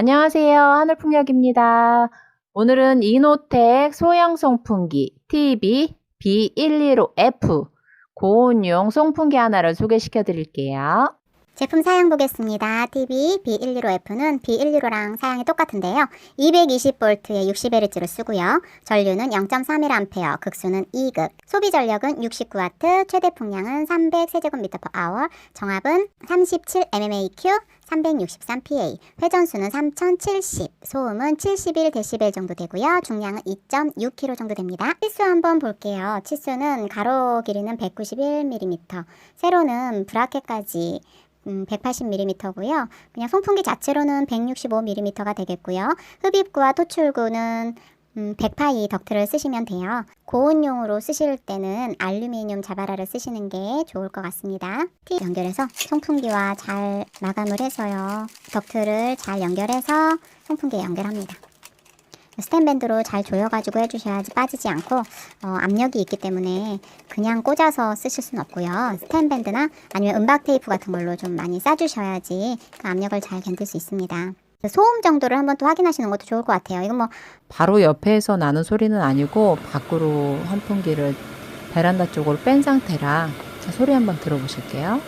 안녕하세요. 하늘풍력입니다. 오늘은 이노텍 소형 송풍기 TB B115F 고온용 송풍기 하나를 소개시켜 드릴게요. 제품 사양 보겠습니다. TV B115F는 B115랑 사양이 똑같은데요. 220V에 60Hz를 쓰고요. 전류는 0.31A, 극수는 2극, 소비 전력은 69W, 최대 풍량은 300세제곱미터/hr, 정압은 37mmaq, 363PA, 회전수는 3070, 소음은 71dB 정도 되고요. 중량은 2.6kg 정도 됩니다. 치수 한번 볼게요. 치수는 가로 길이는 191mm, 세로는 브라켓까지 음, 180mm고요. 그냥 송풍기 자체로는 165mm가 되겠고요. 흡입구와 토출구는 음, 100파이 덕트를 쓰시면 돼요. 고온용으로 쓰실 때는 알루미늄 자바라를 쓰시는 게 좋을 것 같습니다. T 연결해서 송풍기와 잘 마감을 해서요. 덕트를 잘 연결해서 송풍기에 연결합니다. 스텐밴드로 잘 조여가지고 해주셔야지 빠지지 않고 어, 압력이 있기 때문에 그냥 꽂아서 쓰실 수는 없고요. 스텐밴드나 아니면 은박 테이프 같은 걸로 좀 많이 싸주셔야지 그 압력을 잘 견딜 수 있습니다. 소음 정도를 한번 또 확인하시는 것도 좋을 것 같아요. 이건 뭐 바로 옆에서 나는 소리는 아니고 밖으로 환풍기를 베란다 쪽으로 뺀 상태라 자, 소리 한번 들어보실게요.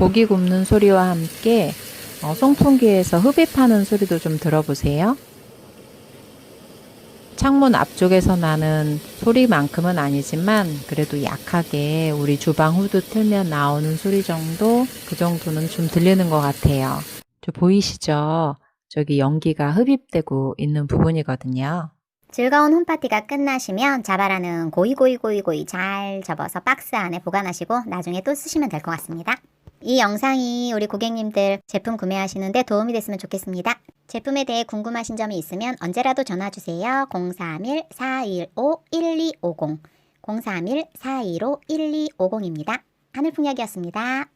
고기 굽는 소리와 함께 어, 송풍기에서 흡입하는 소리도 좀 들어보세요. 창문 앞쪽에서 나는 소리만큼은 아니지만 그래도 약하게 우리 주방 후드 틀면 나오는 소리 정도 그 정도는 좀 들리는 것 같아요. 저 보이시죠? 저기 연기가 흡입되고 있는 부분이거든요. 즐거운 홈파티가 끝나시면 자바라는 고이고이고이고이 잘 접어서 박스 안에 보관하시고 나중에 또 쓰시면 될 것 같습니다. 이 영상이 우리 고객님들 제품 구매하시는데 도움이 됐으면 좋겠습니다. 제품에 대해 궁금하신 점이 있으면 언제라도 전화주세요. 031-415-1250 031-415-1250입니다. 하늘풍력이었습니다.